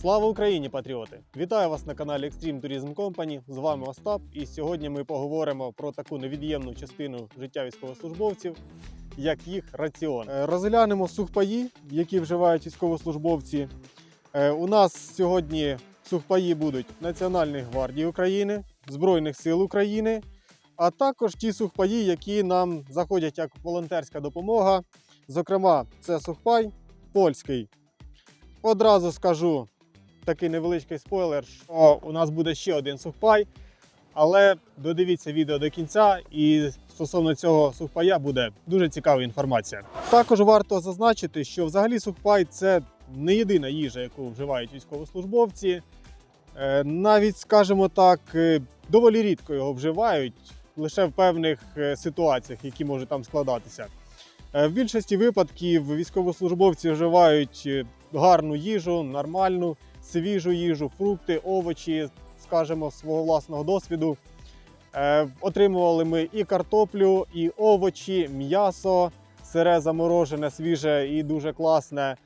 Слава Україні, патріоти! Вітаю вас на каналі Extreme Tourism Company. З вами Остап. І сьогодні ми поговоримо про таку невід'ємну частину життя військовослужбовців, як їх раціон. Е, Розглянемо сухпаї, які вживають військовослужбовці. Е, У нас сьогодні сухпаї будуть Національної гвардії України, Збройних сил України, а також ті сухпаї, які нам заходять як волонтерська допомога. Зокрема, це сухпай польський. Одразу скажу такий невеличкий спойлер, що у нас буде ще один сухпай, але додивіться відео до кінця, і стосовно цього сухпая буде дуже цікава інформація. Також варто зазначити, що взагалі сухпай це не єдина їжа, яку вживають військовослужбовці. Е, Навіть, скажімо так, е, доволі рідко його вживають лише в певних е, ситуаціях, які можуть там складатися. В більшості випадків військовослужбовці вживають гарну їжу, нормальну, свіжу їжу, фрукти, овочі, скажімо, свого власного досвіду. Е, Отримували ми і картоплю, і овочі, м'ясо, сире заморожене, свіже і дуже класне.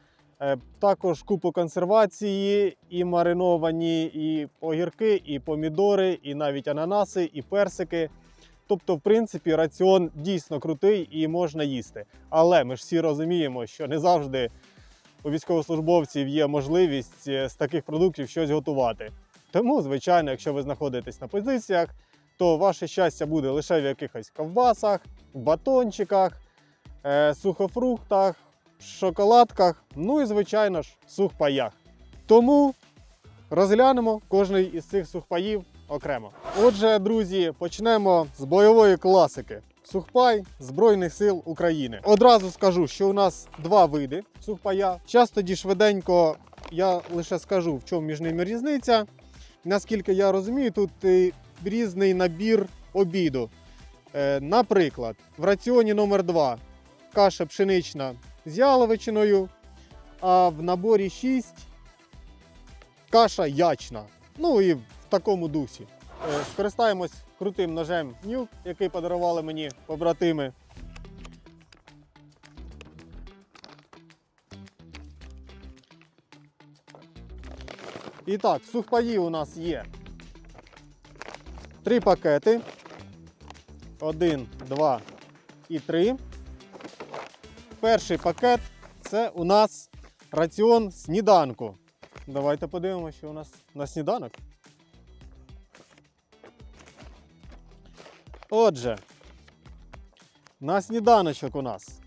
Е, Також купу консервації, і мариновані, і огірки, і помідори, і навіть ананаси, і персики. Тобто, в принципі, раціон дійсно крутий і можна їсти. Але ми ж всі розуміємо, що не завжди у військовослужбовців є можливість е, з таких продуктів щось готувати. Тому, звичайно, якщо ви знаходитесь на позиціях, то ваше щастя буде лише в якихось ковбасах, батончиках, е, сухофруктах, шоколадках, ну і, звичайно ж, сухпаях. Тому розглянемо кожний із цих сухпаїв окремо. Отже, друзі, почнемо з бойової класики. Сухпай Збройних сил України. Одразу скажу, що у нас два види сухпая. Час тоді швиденько я лише скажу, в чому між ними різниця. Наскільки я розумію, тут е, різний набір обіду. Е, Наприклад, в раціоні номер 2 каша пшенична з яловичиною, а в наборі 6 каша ячна. Ну і такому дусі. Е, Скористаємось крутим ножем нюк, який подарували мені побратими. І так, сухпаї у нас є три пакети. Один, два і три. Перший пакет це у нас раціон сніданку. Давайте подивимося, що у нас на сніданок. Отже, на сніданочок у нас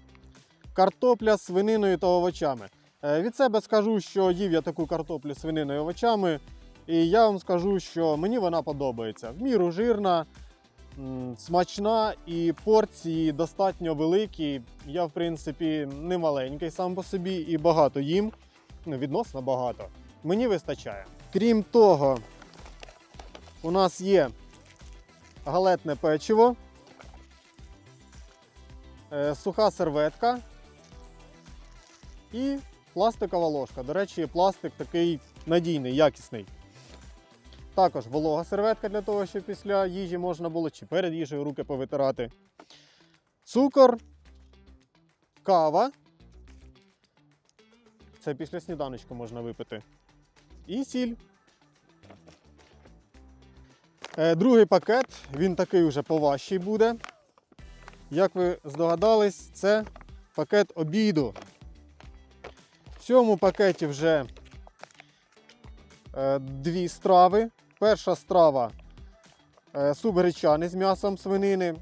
картопля з свининою та овочами. Е, Від себе скажу, що їв я таку картоплю з свининою і овочами, і я вам скажу, що мені вона подобається. В міру жирна, смачна і порції достатньо великі. Я, в принципі, не маленький сам по собі і багато їм. Ну, відносно багато. Мені вистачає. Крім того, у нас є галетне печиво, е, суха серветка і пластикова ложка. До речі, пластик такий надійний, якісний. Також волога серветка для того, щоб після їжі можна було чи перед їжею руки повитирати. Цукор, кава. Це після сніданочку можна випити. І сіль. Е, Другий пакет, він такий вже поважчий буде. Як ви здогадались, це пакет обіду. В цьому пакеті вже е, дві страви. Перша страва е, суп гречаний з м'ясом свинини.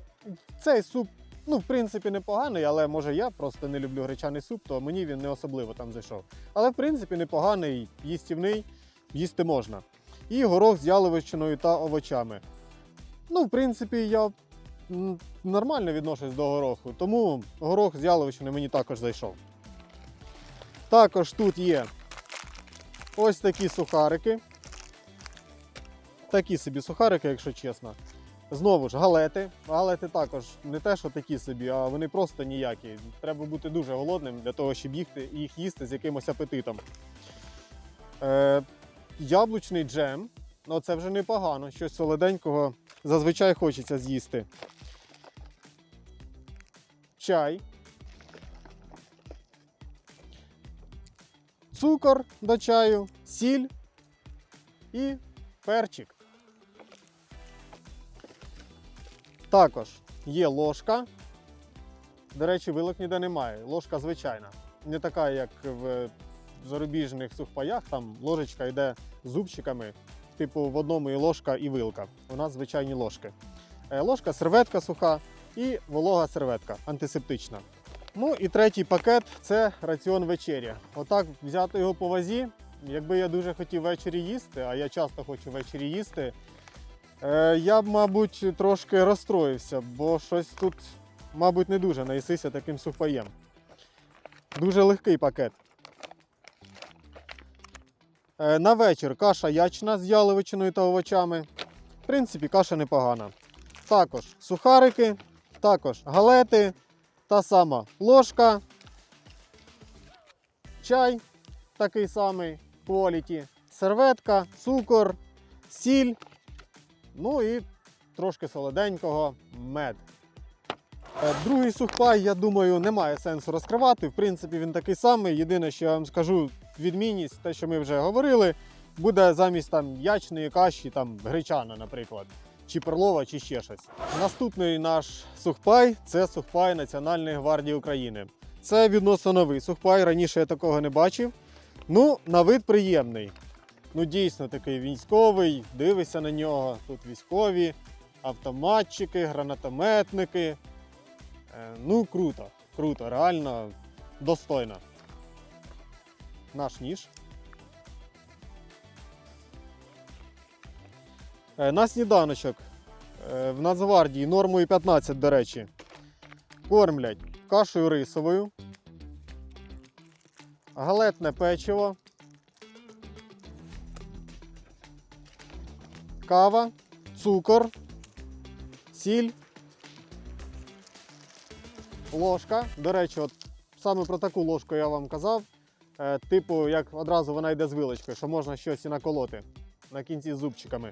Цей суп, ну, в принципі, непоганий, але може я просто не люблю гречаний суп, то мені він не особливо там зайшов. Але в принципі непоганий, їстівний, їсти можна. І горох з яловичиною та овочами. Ну, в принципі, я нормально відношусь до гороху, тому горох з яловичиною мені також зайшов. Також тут є ось такі сухарики. Такі собі сухарики, якщо чесно. Знову ж, галети. Галети також не те, що такі собі, а вони просто ніякі. Треба бути дуже голодним для того, щоб їхти, їх їсти з якимось апетитом. Е, яблучний джем. Ну, це вже непогано. Щось солоденького зазвичай хочеться з'їсти. Чай. цукор до чаю, сіль і перчик. Також є ложка. До речі, вилок ніде немає. Ложка звичайна. Не така, як в зарубіжних сухпаях, там ложечка йде зубчиками. Типу, в одному і ложка, і вилка. У нас звичайні ложки. Е, Ложка, серветка суха і волога серветка антисептична. Ну і третій пакет це раціон вечеря. Отак взяти його по вазі. Якби я дуже хотів ввечері їсти, а я часто хочу ввечері їсти, е, я б, мабуть, трошки розстроївся, бо щось тут, мабуть, не дуже наїсися таким сухпаєм. Дуже легкий пакет. Е, На вечір каша ячна з яловичиною та овочами. В принципі, каша непогана. Також сухарики, також галети, та сама ложка, чай такий самий quality, серветка, цукор, сіль, ну і трошки солоденького мед. Е, Другий сухпай, я думаю, немає сенсу розкривати. В принципі, він такий самий. Єдине, що я вам скажу, відмінність, те, що ми вже говорили, буде замість там ячної каші, там гречана, наприклад, чи перлова, чи ще щось. Наступний наш сухпай це сухпай Національної гвардії України. Це відносно новий сухпай. Раніше я такого не бачив. Ну, на вид приємний. Ну, дійсно такий військовий, дивишся на нього. Тут військові, автоматчики, гранатометники. Е, Ну, круто, круто, реально достойно. Наш ніж. Е, На сніданочок. Е, в Нацгвардії нормою 15, до речі, кормлять кашею рисовою, галетне печиво, кава, цукор, сіль, ложка. До речі, от саме про таку ложку я вам казав. Е, Типу, як одразу вона йде з вилочкою, що можна щось і наколоти на кінці з зубчиками.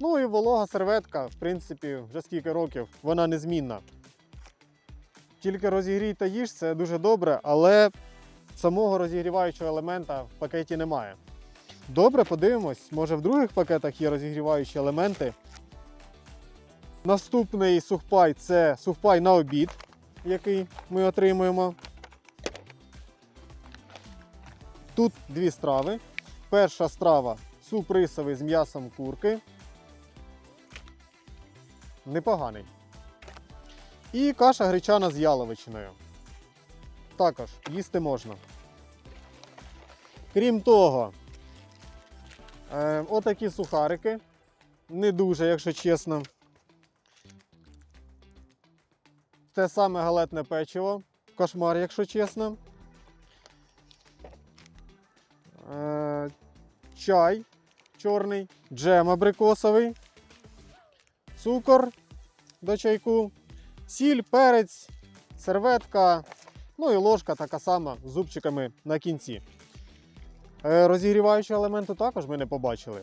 Ну і волога серветка, в принципі, вже скільки років, вона незмінна. Тільки розігрій та їж, це дуже добре, але самого розігріваючого елемента в пакеті немає. Добре, подивимось, може в других пакетах є розігріваючі елементи. Наступний сухпай це сухпай на обід, який ми отримуємо. Тут дві страви. Перша страва суп рисовий з м'ясом курки. Непоганий. І каша гречана з яловичиною. Також їсти можна. Крім того, е, отакі сухарики. Не дуже, якщо чесно. Те саме галетне печиво. Кошмар, якщо чесно. Е, чай чорний, джем абрикосовий, цукор до чайку, сіль, перець, серветка, ну і ложка така сама з зубчиками на кінці. Е, Розігріваючого елементу також ми не побачили.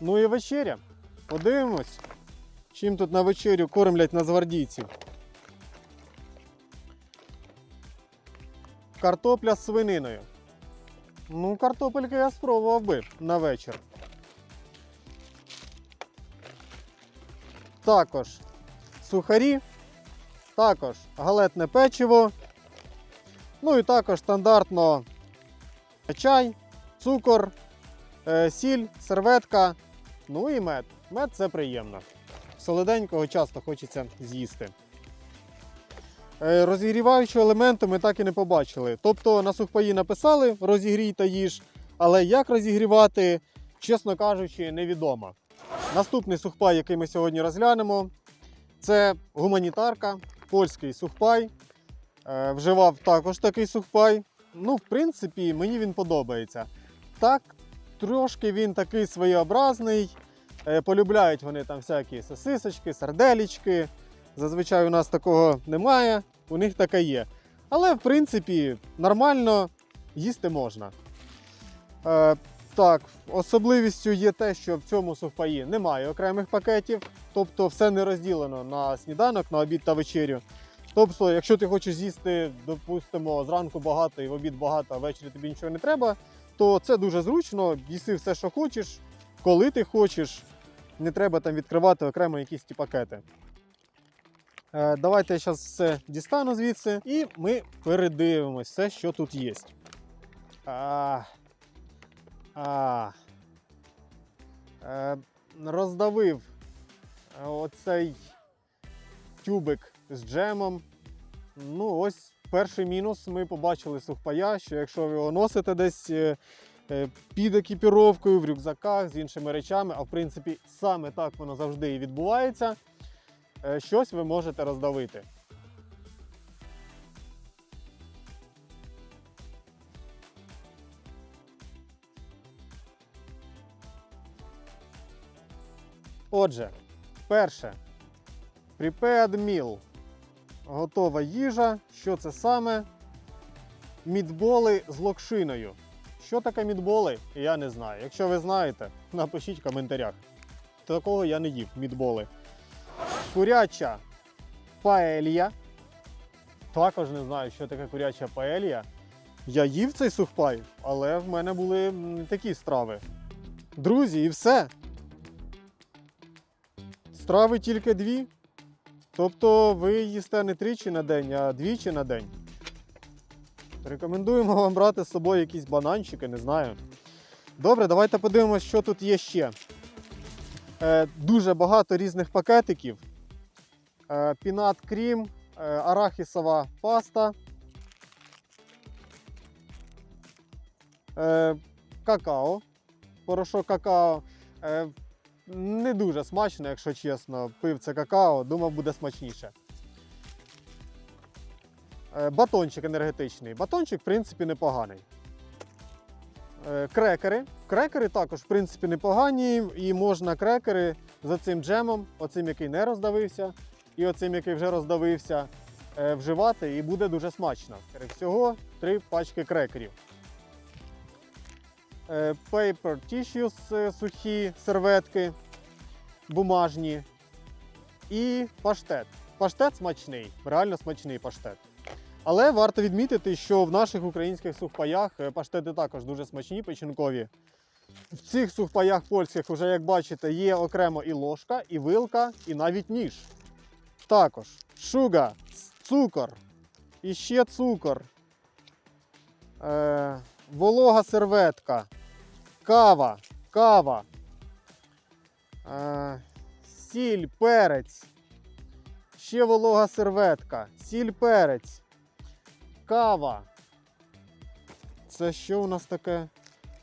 Ну і вечеря. Подивимось, чим тут на вечерю кормлять нацгвардійців. Картопля з свининою. Ну, картопельки я спробував би на вечір. Також сухарі, також галетне печиво. Ну і також стандартно чай, цукор, е, сіль, серветка, ну і мед. Мед це приємно. Солоденького часто хочеться з'їсти. Е, Розігріваючого елементу ми так і не побачили. Тобто на сухпаї написали розігрій та їж, але як розігрівати, чесно кажучи, невідомо. Наступний сухпай, який ми сьогодні розглянемо, це гуманітарка, польський сухпай. Е, Вживав також такий сухпай. Ну, в принципі, мені він подобається. Так, трошки він такий своєобразний. Е, Полюбляють вони там всякі сосисочки, сарделічки. Зазвичай у нас такого немає, у них таке є. Але, в принципі, нормально їсти можна. Е, так, особливістю є те, що в цьому сухпаї немає окремих пакетів, тобто все не розділено на сніданок, на обід та вечерю. Тобто, якщо ти хочеш з'їсти, допустимо, зранку багато і в обід багато, а ввечері тобі нічого не треба, то це дуже зручно, їси все, що хочеш, коли ти хочеш. Не треба там відкривати окремо якісь ті пакети. Е, давайте я зараз все дістану звідси і ми передивимось все, що тут є. А, а, е, роздавив оцей тюбик з джемом. Ну, ось перший мінус. Ми побачили сухпая, що якщо ви його носите десь е, під екіпіровкою, в рюкзаках з іншими речами, а в принципі саме так воно завжди і відбувається, е, щось ви можете роздавити. Отже, перше. Prepared meal. Готова їжа. Що це саме? Мідболи з локшиною. Що таке мідболи? Я не знаю. Якщо ви знаєте, напишіть в коментарях. Такого я не їв мідболи. Куряча паелья. Також не знаю, що таке куряча паелья. Я їв цей сухпай, але в мене були такі страви. Друзі, і все. Страви тільки дві. Тобто ви їсте не тричі на день, а двічі на день. Рекомендуємо вам брати з собою якісь бананчики, не знаю. Добре, давайте подивимося, що тут є ще. Е, дуже багато різних пакетиків. Е, пінат крім, е, арахісова паста. Е, какао. Порошок какао. Е, не дуже смачно, якщо чесно. Пив це какао, думав, буде смачніше. Е, Батончик енергетичний. Батончик, в принципі, непоганий. Е, Крекери. Крекери також, в принципі, непогані. І можна крекери за цим джемом, оцим, який не роздавився, і оцим, який вже роздавився, е, вживати, і буде дуже смачно. Всього три пачки крекерів. Paper tissues, сухі серветки, бумажні. І паштет. Паштет смачний, реально смачний паштет. Але варто відмітити, що в наших українських сухпаях е, паштети також дуже смачні, печінкові. В цих сухпаях польських, вже як бачите, є окремо і ложка, і вилка, і навіть ніж. Також шуга, цукор, і ще цукор, е, волога серветка, кава, кава, е, сіль, перець, ще волога серветка, сіль, перець, кава. Це що у нас таке?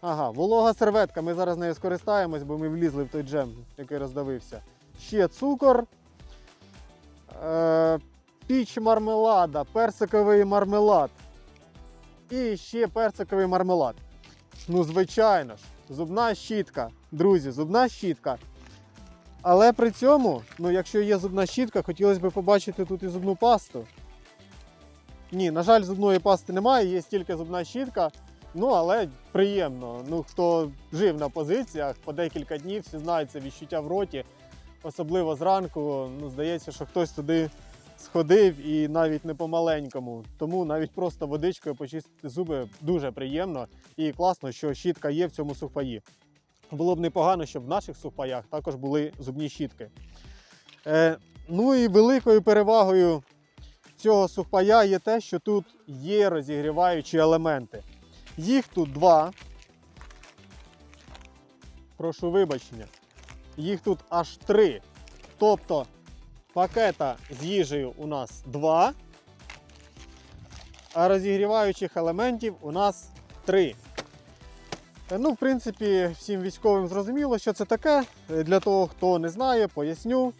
Ага, волога серветка. Ми зараз нею скористаємось, бо ми влізли в той джем, який роздавився. Ще цукор, е, піч мармелада, персиковий мармелад. І ще персиковий мармелад. Ну, звичайно ж, зубна щітка. Друзі, зубна щітка. Але при цьому, ну, якщо є зубна щітка, хотілося б побачити тут і зубну пасту. Ні, на жаль, зубної пасти немає, є тільки зубна щітка. Ну, але приємно. Ну, хто жив на позиціях по декілька днів, всі знають це відчуття в роті, особливо зранку. Ну, здається, що хтось туди сходив і навіть не по-маленькому. Тому навіть просто водичкою почистити зуби дуже приємно і класно, що щітка є в цьому сухпаї. Було б непогано, щоб в наших сухпаях також були зубні щітки. Е, ну і великою перевагою цього сухпая є те, що тут є розігріваючі елементи. Їх тут два. Прошу вибачення. Їх тут аж три. Тобто пакета з їжею у нас два, а розігріваючих елементів у нас три. Е, Ну, в принципі, всім військовим зрозуміло, що це таке. Е, Для того, хто не знає, поясню.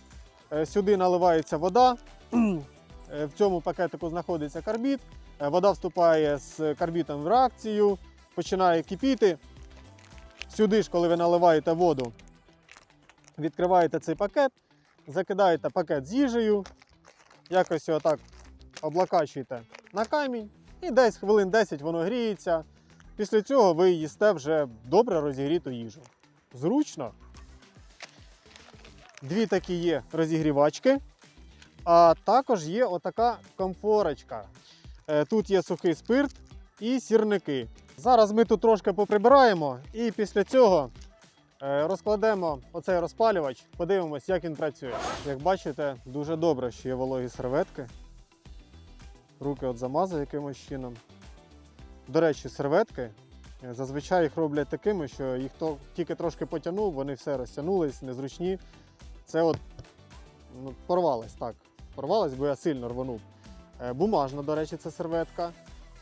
Е, Сюди наливається вода. Е, В цьому пакетику знаходиться карбід. Е, Вода вступає з карбітом в реакцію, починає кипіти. Сюди ж, коли ви наливаєте воду, відкриваєте цей пакет, закидаєте пакет з їжею, якось його так облакачуєте на камінь, і десь хвилин 10 воно гріється. Після цього ви їсте вже добре розігріту їжу. Зручно. Дві такі є розігрівачки. А також є отака комфорочка. Е, Тут є сухий спирт і сірники. Зараз ми тут трошки поприбираємо і після цього е, розкладемо оцей розпалювач, подивимось, як він працює. Як бачите, дуже добре, що є вологі серветки. Руки от замазав якимось чином. До речі, серветки е, зазвичай їх роблять такими, що їх то тільки трошки потягнув, вони все розтягнулись, незручні. Це от ну, порвалось так. Порвалось, бо я сильно рванув. Е, Бумажна, до речі, це серветка.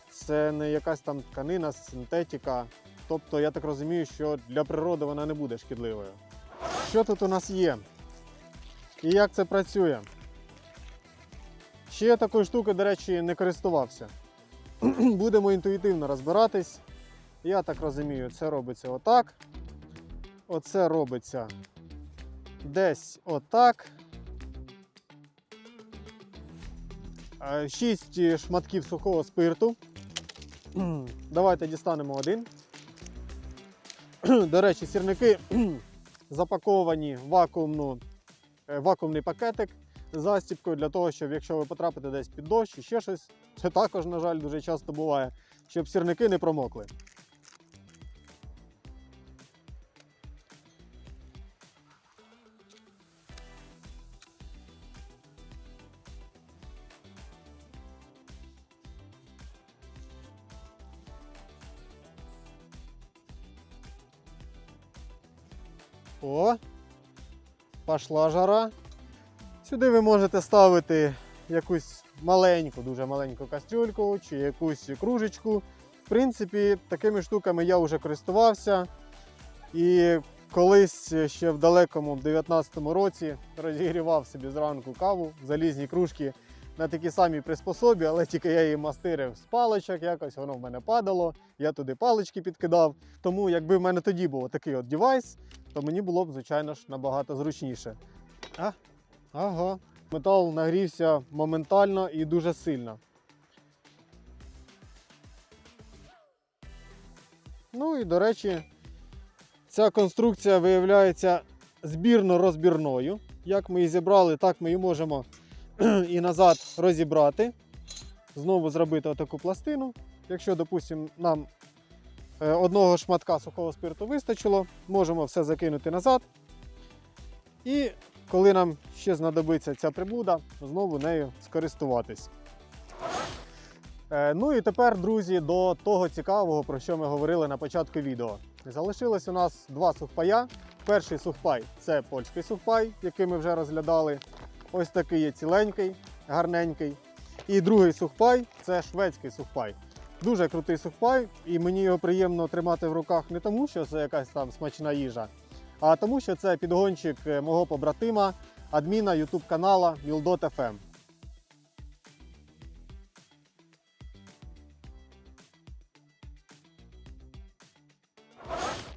Це не якась там тканина, синтетика. Тобто, я так розумію, що для природи вона не буде шкідливою. Що тут у нас є? І як це працює? Ще я такою штукою, до речі, не користувався. Будемо інтуїтивно розбиратись. Я так розумію, це робиться отак. Оце робиться десь отак. Е, Шість шматків сухого спирту. Давайте дістанемо один. До речі, сірники запаковані в вакуумну, е, вакуумний пакетик з застіпкою для того, щоб якщо ви потрапите десь під дощ і ще щось, це також, на жаль, дуже часто буває, щоб сірники не промокли. О, пошла жара. Сюди ви можете ставити якусь маленьку, дуже маленьку кастрюльку чи якусь кружечку. В принципі, такими штуками я вже користувався. І колись ще в далекому 19-му році розігрівав собі зранку каву в залізній кружки на такій самій приспособі, але тільки я її мастирив з паличок, якось воно в мене падало, я туди палички підкидав. Тому якби в мене тоді був такий от девайс, то мені було б, звичайно ж, набагато зручніше. А, ага. Метал нагрівся моментально і дуже сильно. Ну і до речі, ця конструкція виявляється збірно-розбірною. Як ми її зібрали, так ми її можемо і назад розібрати. Знову зробити таку пластину. Якщо, допустимо, нам е, одного шматка сухого спирту вистачило, можемо все закинути назад. І коли нам ще знадобиться ця приблуда, знову нею скористуватись. Е, Ну і тепер, друзі, до того цікавого, про що ми говорили на початку відео. Залишилось у нас два сухпая. Перший сухпай це польський сухпай, який ми вже розглядали. Ось такий є ціленький, гарненький. І другий сухпай це шведський сухпай. Дуже крутий сухпай, і мені його приємно тримати в руках не тому, що це якась там смачна їжа, а тому, що це підгончик е, мого побратима, адміна YouTube канала Wildot.fm.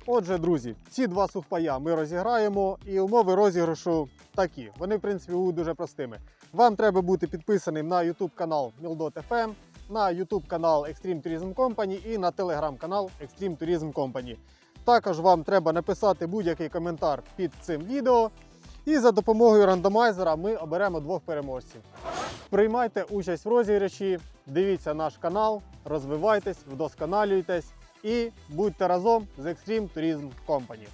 Отже, друзі, ці два сухпая ми розіграємо, і умови розіграшу такі. Вони, в принципі, будуть дуже простими. Вам треба бути підписаним на YouTube канал Mildot.fm, на YouTube канал Extreme Tourism Company і на Telegram канал Extreme Tourism Company. Також вам треба написати будь-який коментар під цим відео. І за допомогою рандомайзера ми оберемо двох переможців. Приймайте участь в розіграші, дивіться наш канал, розвивайтесь, вдосконалюйтесь і будьте разом з Extreme Tourism Company.